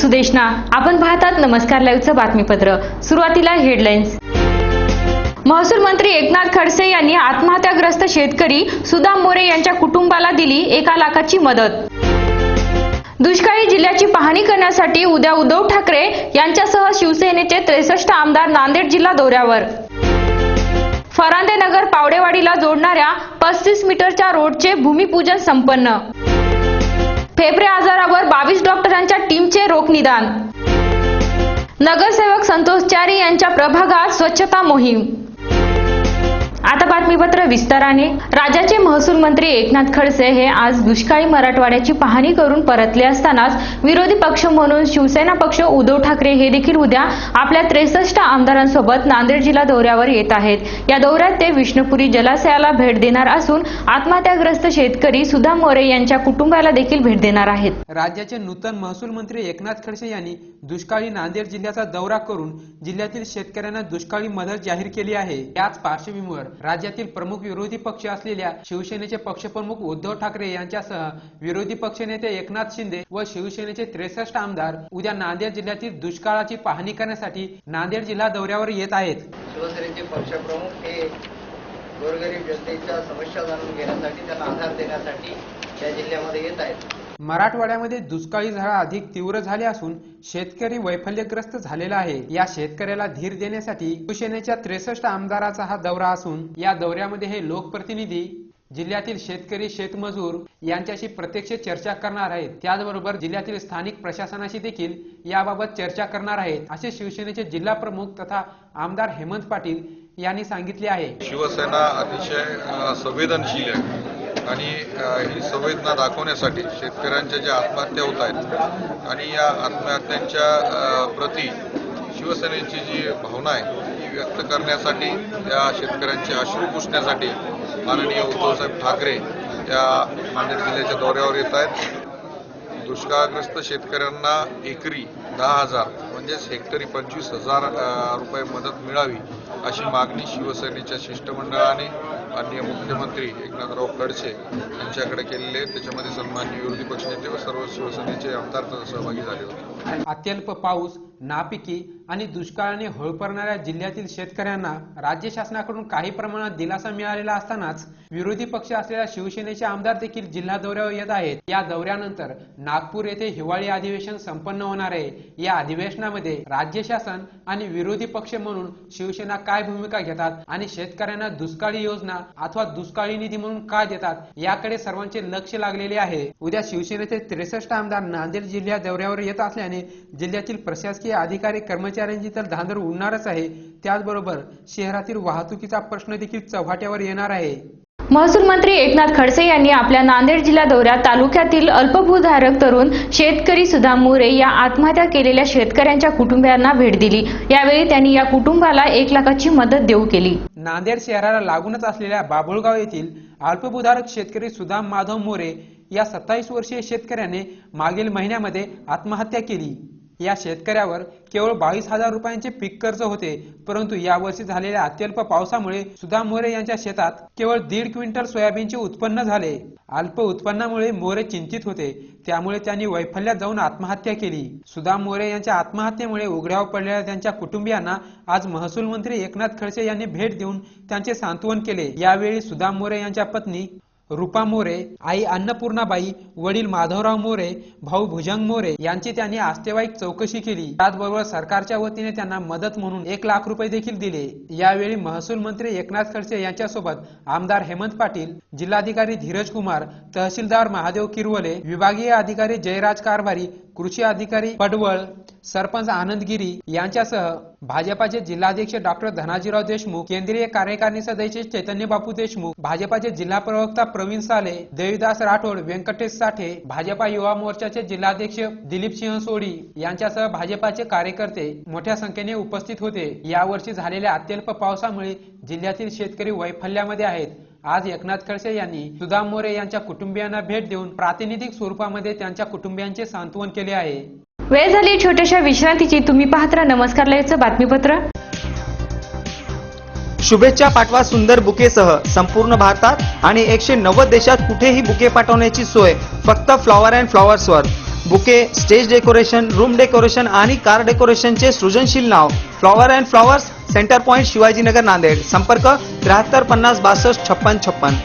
सुदेशना आपण पाहतात नमस्कार लाईव्हचं बातमीपत्र. सुरुवातीला हेडलाईन्स महसूल मंत्री एकनाथ खडसे यांनी आत्महत्याग्रस्त शेतकरी सुदाम मोरे यांच्या कुटुंबाला दिली एका लाखाची मदत. दुष्काळी जिल्ह्याची पाहणी करण्यासाठी उद्या उद्धव ठाकरे यांच्यासह शिवसेनेचे त्रेसष्ट आमदार नांदेड जिल्हा दौऱ्यावर. फरांदे नगर पावडेवाडीला जोडणाऱ्या पस्तीस मीटरच्या रोडचे भूमिपूजन संपन्न. फेफरे आजारावर बावीस डॉक्टरांच्या टीमचे रोग निदान. नगरसेवक संतोष चारी यांच्या प्रभागात स्वच्छता मोहीम. आता बातमीपत्र विस्ताराने. राज्याचे महसूल मंत्री एकनाथ खडसे हे आज दुष्काळी मराठवाड्याची पाहणी करून परतले असतानाच विरोधी पक्ष म्हणून शिवसेना पक्ष उद्धव ठाकरे हे देखील उद्या आपल्या त्रेसष्ट आमदारांसोबत नांदेड जिल्हा दौऱ्यावर येत आहेत. या दौऱ्यात ते विष्णुपुरी जलाशयाला भेट देणार असून आत्महत्याग्रस्त शेतकरी सुधा मोरे यांच्या कुटुंबाला देखील भेट देणार आहेत. राज्याचे नूतन महसूल मंत्री एकनाथ खडसे यांनी दुष्काळी नांदेड जिल्ह्याचा दौरा करून जिल्ह्यातील शेतकऱ्यांना दुष्काळी मदत जाहीर केली आहे. त्याच पार्श्वभूमीवर राज्यातील राज्यातील प्रमुख विरोधी पक्ष असलेल्या शिवसेनेचे पक्षप्रमुख उद्धव ठाकरे यांच्यासह विरोधी पक्षनेते एकनाथ शिंदे व शिवसेनेचे त्रेसष्ट आमदार उद्या नांदेड जिल्ह्यातील दुष्काळाची पाहणी करण्यासाठी नांदेड जिल्हा दौऱ्यावर येत आहेत. शिवसेनेचे पक्षप्रमुख हे गोरगरीब जनतेच्या समस्या जाणून घेण्यासाठी त्यांना आधार देण्यासाठी त्या जिल्ह्यामध्ये येत आहेत. मराठवाड्यामध्ये दुष्काळी झळा अधिक तीव्र झाले असून शेतकरी वैफल्यग्रस्त झालेला आहे. या शेतकऱ्याला धीर देण्यासाठी शिवसेनेच्या त्रेसष्ट आमदाराचा हा दौरा असून या दौऱ्यामध्ये हे लोकप्रतिनिधी जिल्ह्यातील शेतकरी शेतमजूर यांच्याशी प्रत्यक्ष चर्चा करणार आहेत. त्याचबरोबर जिल्ह्यातील स्थानिक प्रशासनाशी देखील याबाबत चर्चा करणार आहेत असे शिवसेनेचे जिल्हा प्रमुख तथा आमदार हेमंत पाटील यांनी सांगितले आहे. शिवसेना अतिशय संवेदनशील आहे. आणि ही संवेदना दाखवण्यासाठी शेतकऱ्यांच्या ज्या आत्महत्या होत आहेत आणि या आत्महत्यांच्या प्रती शिवसेनेची जी भावना आहे ती व्यक्त करण्यासाठी त्या शेतकऱ्यांचे अश्रू पुसण्यासाठी माननीय उद्धवसाहेब ठाकरे या नांदेड जिल्ह्याच्या दौऱ्यावर येत आहेत. दुष्काळग्रस्त शेतकऱ्यांना एकरी दहा हजार म्हणजेच हेक्टरी पंचवीस हजार रुपये मदत मिळावी अशी मागणी शिवसेनेच्या शिष्टमंडळाने माननीय मुख्यमंत्री एकनाथराव खडसे यांच्याकडे केलेले आहे त्याच्यामध्ये सन्माननीय विरोधी पक्षनेते व सर्व शिवसेनेचे आमदार सहभागी झाले होते. अत्यल्प पाऊस नापिकी आणि दुष्काळाने होळपरणाऱ्या जिल्ह्यातील शेतकऱ्यांना राज्य शासनाकडून काही प्रमाणात दिलासा मिळालेला असतानाच विरोधी पक्ष असलेल्या शिवसेनेचे आमदार देखील जिल्हा दौऱ्यावर येत आहेत. या दौऱ्यानंतर नागपूर येथे हिवाळी अधिवेशन संपन्न होणार आहे. या अधिवेशनामध्ये राज्य शासन आणि विरोधी पक्ष म्हणून शिवसेना काय भूमिका घेतात आणि शेतकऱ्यांना दुष्काळी योजना अथवा दुष्काळी निधी म्हणून का देतात? याकडे सर्वांचे लक्ष लागलेले आहे. उद्या शिवसेनेचे त्रेसष्ट आमदार नांदेड जिल्ह्या दौऱ्यावर येत असल्याने जिल्ह्यातील प्रशासकीय अधिकारी कर्मचाऱ्यांची तर धांदर उडणारच आहे. त्याचबरोबर शहरातील वाहतुकीचा प्रश्न देखील चव्हाट्यावर येणार आहे. महसूल मंत्री एकनाथ खडसे यांनी आपल्या नांदेड जिल्हा दौऱ्यात तालुक्यातील अल्पभूधारक तरुण शेतकरी सुधा मोरे या आत्महत्या केलेल्या शेतकऱ्यांच्या कुटुंबियांना भेट दिली. यावेळी त्यांनी या कुटुंबाला एक लाखाची मदत देऊ केली. नांदेड शहराला लागूनच असलेल्या बाभुळगाव येथील अल्पभूधारक शेतकरी सुदाम माधव मोरे या सत्तावीस वर्षीय शेतकऱ्याने मागील महिन्यामध्ये आत्महत्या केली. या शेतकऱ्यावर केवळ बावीस हजार रुपयांचे पीक कर्ज होते परंतु यावर्षी झालेल्या अत्यल्प पावसामुळे सुधा मोरे यांच्या शेतात केवळ दीड क्विंटल सोयाबीनचे उत्पन्न झाले. अल्प उत्पन्नामुळे मोरे चिंतित होते त्यामुळे त्यांनी वैफल्यात जाऊन आत्महत्या केली. सुधा मोरे यांच्या आत्महत्येमुळे उघड्यावर पडलेल्या त्यांच्या कुटुंबियांना आज महसूल मंत्री एकनाथ खडसे यांनी भेट देऊन त्यांचे सांत्वन केले. यावेळी सुधा मोरे यांच्या पत्नी रुपा मोरे आई अन्नपूर्णाबाई वडील माधवराव मोरे भाऊ भुजंग मोरे यांची त्यांनी आस्तेवाईक चौकशी केली. त्याचबरोबर सरकारच्या वतीने त्यांना मदत म्हणून एक लाख रुपये देखील दिले. यावेळी महसूल मंत्री एकनाथ खडसे यांच्यासोबत आमदार हेमंत पाटील जिल्हाधिकारी धीरज कुमार तहसीलदार महादेव किरवले विभागीय अधिकारी जयराज कारभारी कृषी अधिकारी पडवळ सरपंच आनंदगिरी यांच्यासह भाजपाचे जिल्हाध्यक्ष डॉक्टर धनाजीराव देशमुख केंद्रीय कार्यकारिणी सदस्य चैतन्य बापू देशमुख भाजपाचे जिल्हा प्रवक्ता प्रवीण साले देवीदास राठोड व्यंकटेश साठे भाजपा युवा मोर्चाचे जिल्हाध्यक्ष दिलीप सिंह सोडी यांच्यासह भाजपाचे कार्यकर्ते मोठ्या संख्येने उपस्थित होते. यावर्षी झालेल्या अत्यल्प पावसामुळे जिल्ह्यातील शेतकरी वैफल्यामध्ये आहेत. आज एकनाथ खडसे यांनी सुदाम मोरे यांच्या कुटुंबियांना भेट देऊन प्रातिनिधिक स्वरूपामध्ये त्यांच्या कुटुंबियांचे सांत्वन केले आहे. वेळ झाली छोट्याशा विश्रांतीची. तुम्ही पाहत राहा नमस्कार लाईव्हचं बातमीपत्र. शुभेच्छा पाठवा सुंदर बुकेसह. संपूर्ण भारतात आणि एकशे नव्वद देशात कुठेही बुके पाठवण्याची सोय. फक्त flower and फ्लॉवर्सवर bouquet stage decoration room decoration आणि कार डेकोरेशनचे सृजनशील नाव. Flower and flowers centre point Shivajinagar Nanded. संपर्क त्र्याहत्तर पन्नास बासष्ट छप्पन छप्पन.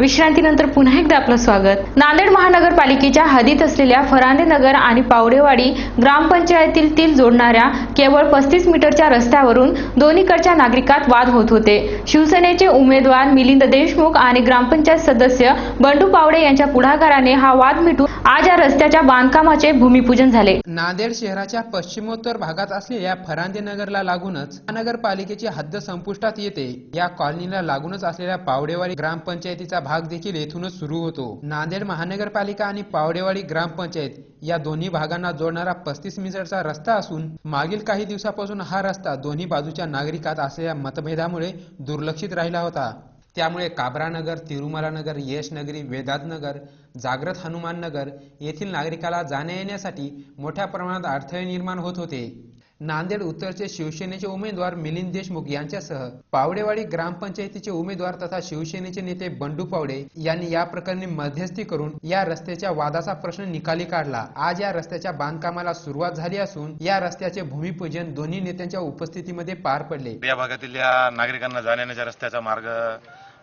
विश्रांतीनंतर पुन्हा एकदा आपलं स्वागत. नांदेड महानगरपालिकेच्या हदीत असलेल्या फरांदे नगर आणि पावडेवाडी ग्रामपंचायतीतील जोडणाऱ्या केवळ पस्तीस मीटरच्या रस्त्यावरून दोन्हीकडच्या नागरिकात वाद होत होते. शिवसेनेचे उमेदवार मिलिंद देशमुख आणि ग्रामपंचायत सदस्य बंडू पावडे यांच्या पुढाकाराने हा वाद मिटून आज या रस्त्याच्या बांधकामाचे भूमिपूजन झाले. नांदेड शहराच्या पश्चिमोत्तर भागात असलेल्या फरांदे नगरला लागूनच महानगरपालिकेची हद्द संपुष्टात येते. या कॉलनीला लागूनच असलेल्या पावडेवाडी ग्रामपंचायतीचा भाग देखील येथूनच सुरू होतो. नांदेड महानगरपालिका आणि पावडेवाडी ग्रामपंचायत या दोन्ही भागांना जोडणारा पस्तीस मीटरचा रस्ता असून मागील काही दिवसापासून हा रस्ता दोन्ही बाजूच्या नागरिकात असलेल्या मतभेदामुळे दुर्लक्षित राहिला होता. त्यामुळे काबरानगर तिरुमलानगर यशनगरी वेदातनगर जागृत हनुमाननगर येथील नागरिकाला जाण्या येण्यासाठी मोठ्या प्रमाणात अडथळे निर्माण होत होते. नांदेड उत्तरचे शिवसेनेचे उमेदवार मिलिंद देशमुख यांच्यासह पावडेवाडी ग्रामपंचायतीचे उमेदवार तथा शिवसेनेचे नेते बंडू पावडे यांनी या प्रकरणी मध्यस्थी करून या रस्त्याच्या वादाचा प्रश्न निकाली काढला. आज या रस्त्याच्या बांधकामाला सुरुवात झाली असून या रस्त्याचे भूमिपूजन दोन्ही नेत्यांच्या उपस्थितीमध्ये पार पडले. या भागातील या नागरिकांना जाण्याच्या रस्त्याचा मार्ग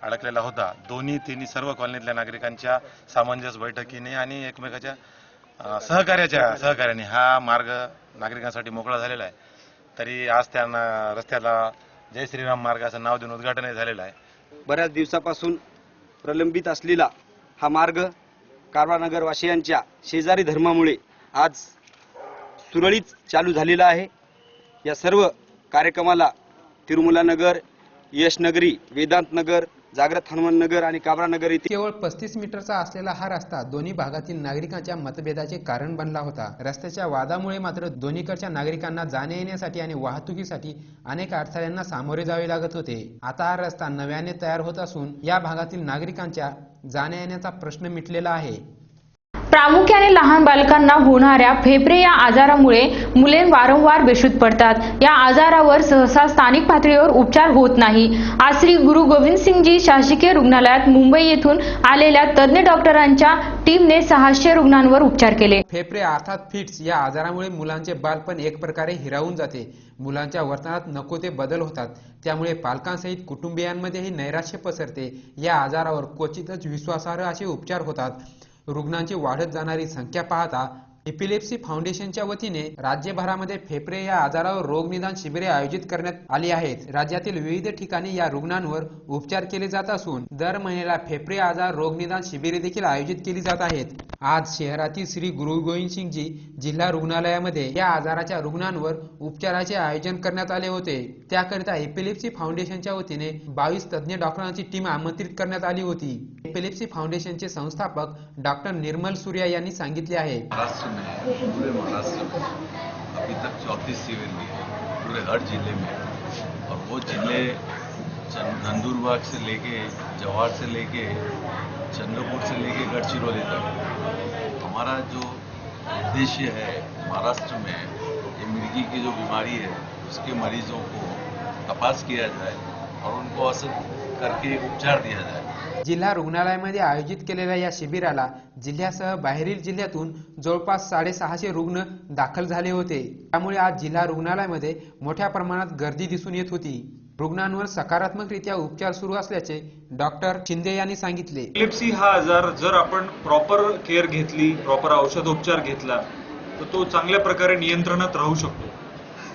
अडकलेला होता. दोन्ही तिन्ही सर्व कॉलनीतल्या नागरिकांच्या सामंजस्य बैठकीने आणि एकमेकाच्या सहकार्याच्या सहकार्याने हा मार्ग नागरिकांसाठी मोकळा झालेला आहे. तरी आज त्यांना रस्त्याला जय श्रीराम मार्ग असं नाव देऊन उद्घाटनही झालेलं आहे. बऱ्याच दिवसापासून प्रलंबित असलेला हा मार्ग कारवानगरवासियांच्या शेजारी धर्मामुळे आज सुरळीत चालू झालेला आहे. या सर्व कार्यक्रमाला तिरुमला नगर यशनगरी वेदांत नगर जागृत हनुमान नगर आणि काबरा नगर येथे केवळ पस्तीस मीटरचा असलेला हा रस्ता दोन्ही भागातील नागरिकांच्या मतभेदाचे कारण बनला होता. रस्त्याच्या वादामुळे मात्र दोन्हीकडच्या नागरिकांना जाण्या येण्यासाठी आणि वाहतुकीसाठी अनेक अडथळ्यांना सामोरे जावे लागत होते. आता हा रस्ता नव्याने तयार होत असून या भागातील नागरिकांच्या जाण्या येण्याचा प्रश्न मिटलेला आहे. प्रामुख्याने लहान बालकांना होणाऱ्या फेफरे या आजारामुळे मुले वारंवार बेशुद्ध पडतात. या आजारावर सहसा स्थानिक पातळीवर उपचार होत नाही. आज श्री गुरु गोविंद सिंगजी शासकीय रुग्णालयात मुंबई येथून आलेल्या तज्ज्ञ डॉक्टरांच्या टीमने सहाशे रुग्णांवर उपचार केले. फेफरे अर्थात फिट्स या आजारामुळे मुलांचे बालपण एक प्रकारे हिरावून जाते. मुलांच्या वर्तनात नको ते बदल होतात. त्यामुळे पालकांसहित कुटुंबियांमध्येही नैराश्य पसरते. या आजारावर क्वचितच विश्वासार्ह असे उपचार होतात. रुग्णांची वाढत जाणारी संख्या पाहता एपिलेप्सी फाउंडेशनच्या वतीने राज्यभरामध्ये फेफरे या आजारावर रोगनिदान शिबिरे आयोजित करण्यात आली आहेत. राज्यातील विविध ठिकाणी या रुग्णांवर उपचार केले जात असून दर महिन्याला फेफरे आजार रोगनिदान शिबिरे देखील आयोजित केली जात आहेत. आज शहरातील श्री गुरु गोविंदसिंगजी जिल्हा रुग्णालयामध्ये या आजाराच्या रुग्णांवर उपचाराचे आयोजन करण्यात आले होते. त्याकरिता एपिलेप्सी फाउंडेशनच्या वतीने बावीस तज्ज्ञ डॉक्टरांची टीम आमंत्रित करण्यात आली होती. एपिलेप्सी फाउंडेशनचे संस्थापक डॉक्टर निर्मल सूर्या यांनी सांगितले आहे. महाराष्ट्र में पूरे महाराष्ट्र में अभी तक शिविर लिए पूरे हर जिले में। और वो जिले से लेके जवाहर से लेके चंद्रपुर से लेके गढ़चिरौली तक। हमारा जो उद्देश्य है महाराष्ट्र में ये मिर्गी की जो बीमारी है उसके मरीजों को तपास किया जाए और उनको असर करके उपचार दिया जाए। जिल्हा रुग्णालयामध्ये आयोजित केलेल्या या शिबिराला जिल्ह्यासह बाहेरील जिल्ह्यातून जवळपास साडेसहाशे रुग्ण दाखल झाले होते. त्यामुळे आज जिल्हा रुग्णालयामध्ये मोठ्या प्रमाणात गर्दी दिसून येत होती. रुग्णांवर सकारात्मकरित्या उपचार सुरू असल्याचे डॉक्टर शिंदे यांनी सांगितले. एपिलेप्सी हा आजार जर आपण प्रॉपर केअर घेतली प्रॉपर औषधोपचार घेतला तर तो चांगल्या प्रकारे नियंत्रणात राहू शकतो.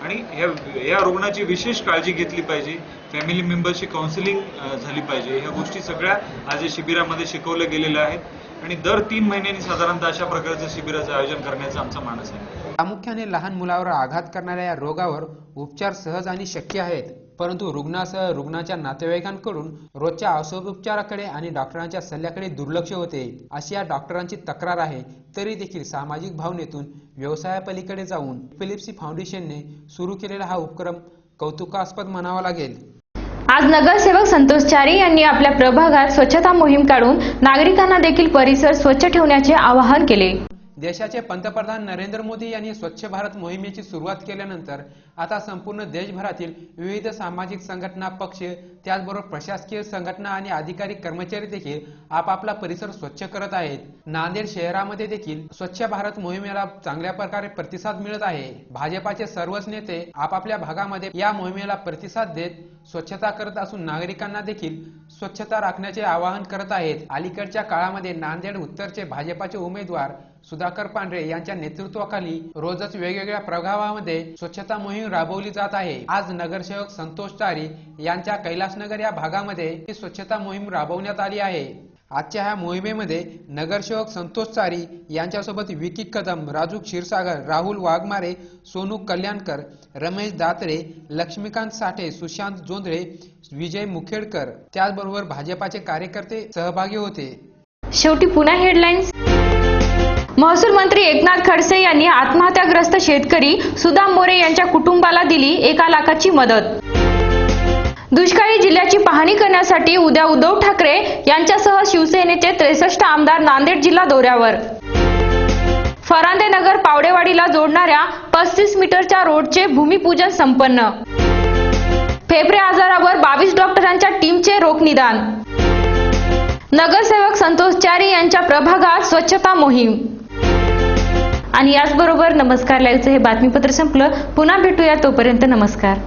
आणि ह्या या रुग्णाची विशेष काळजी घेतली पाहिजे. फॅमिली मेंबरची काउन्सिलिंग झाली पाहिजे. ह्या गोष्टी सगळ्या आज या शिबिरामध्ये शिकवल्या गेलेल्या आहेत. आणि दर तीन महिन्यांनी साधारणतः अशा प्रकारचं शिबिराचं आयोजन करण्याचा आमचा मानस आहे. प्रामुख्याने लहान मुलावर आघात करणाऱ्या या रोगावर उपचार सहज आणि शक्य आहेत. परंतु रुग्णासह रुग्णाच्या नातेवाईकांकडून रोजच्या औषधोपचाराकडे आणि डॉक्टरांच्या सल्ल्याकडे दुर्लक्ष होते. अशी या डॉक्टरांची तक्रार आहे तरी देखील सामाजिक भावनेतून व्यवसायापलीकडे जाऊन फिलिप्सी फाउंडेशनने सुरू केलेला हा उपक्रम कौतुकास्पद म्हणावा लागेल. आज नगरसेवक संतोष चारी यांनी आपल्या प्रभागात स्वच्छता मोहीम काढून नागरिकांना देखील परिसर स्वच्छ ठेवण्याचे आवाहन केले. देशाचे पंतप्रधान नरेंद्र मोदी यांनी स्वच्छ भारत मोहिमेची सुरुवात केल्यानंतर आता संपूर्ण देशभरातील विविध सामाजिक संघटना पक्ष त्याचबरोबर प्रशासकीय संघटना आणि अधिकारी कर्मचारी देखील आपापला परिसर स्वच्छ करत आहेत. नांदेड शहरामध्ये देखील स्वच्छ भारत मोहिमेला चांगल्या प्रकारे प्रतिसाद मिळत आहे. भाजपाचे सर्वच नेते आपापल्या भागामध्ये या मोहिमेला प्रतिसाद देत स्वच्छता करत असून नागरिकांना देखील स्वच्छता राखण्याचे आवाहन करत आहेत. अलीकडच्या काळामध्ये नांदेड उत्तरचे भाजपाचे उमेदवार सुधाकर पांढरे यांच्या नेतृत्वाखाली रोजच वेगवेगळ्या प्रभावामध्ये स्वच्छता मोहीम राबवली जात आहे. आज नगरसेवक संतोष तारी यांच्या कैलासनगर या भागामध्ये ही स्वच्छता मोहीम राबवण्यात आली आहे. आजच्या ह्या मोहिमेमध्ये नगरसेवक संतोष चारी यांच्यासोबत विकी कदम राजू क्षीरसागर राहुल वाघमारे सोनू कल्याणकर रमेश दात्रे लक्ष्मीकांत साठे सुशांत जोंधळे विजय मुखेडकर. त्याचबरोबर भाजपाचे कार्यकर्ते सहभागी होते. शेवटी पुन्हा हेडलाईन्स महसूल मंत्री एकनाथ खडसे यांनी आत्महत्याग्रस्त शेतकरी सुदाम मोरे यांच्या कुटुंबाला दिली एका लाखाची मदत. दुष्काळी जिल्ह्याची पाहणी करण्यासाठी उद्या उद्धव ठाकरे यांच्यासह शिवसेनेचे त्रेसष्ट आमदार नांदेड जिल्हा दौऱ्यावर. फरांदे नगर पावडेवाडीला जोडणाऱ्या पस्तीस मीटरच्या रोडचे भूमिपूजन संपन्न. फेफरे आजारावर बावीस डॉक्टरांच्या टीमचे रोग निदान. नगरसेवक संतोष चारी यांच्या प्रभागात स्वच्छता मोहीम. आणि याचबरोबर नमस्कार लाईव्हचं हे बातमीपत्र संपलं. पुन्हा भेटूया तोपर्यंत नमस्कार.